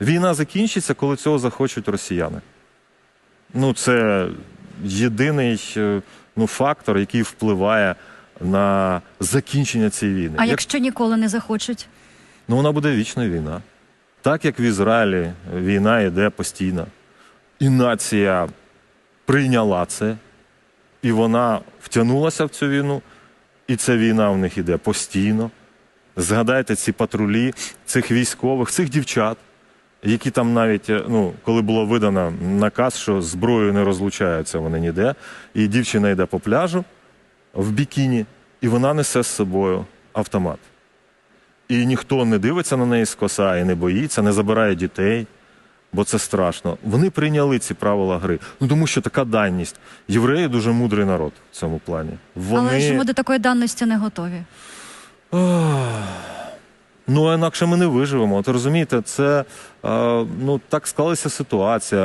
Війна закінчиться, коли цього захочуть росіяни. Ну, це єдиний е, ну, фактор, який впливає на закінчення цієї війни. А Як- якщо ніколи не захочуть? Ну, вона буде вічна війна. Так як в Ізраїлі війна йде постійно. І нація прийняла це, і вона втягнулася в цю війну, і ця війна в них іде постійно. Згадайте ці патрулі, цих військових, цих дівчат, які там навіть, е, ну, коли було видано наказ, що зброєю не розлучаються вони ніде, і дівчина йде по пляжу в бікіні, і вона несе з собою автомат. І ніхто не дивиться на неї скоса і не боїться, не забирає дітей, бо це страшно. Вони прийняли ці правила гри. Ну тому що така даність. Євреї дуже мудрий народ в цьому плані. Вони... Але ж ми до такої даності не готові. Ну, інакше ми не виживемо. От розумієте, це е, ну так склалася ситуація.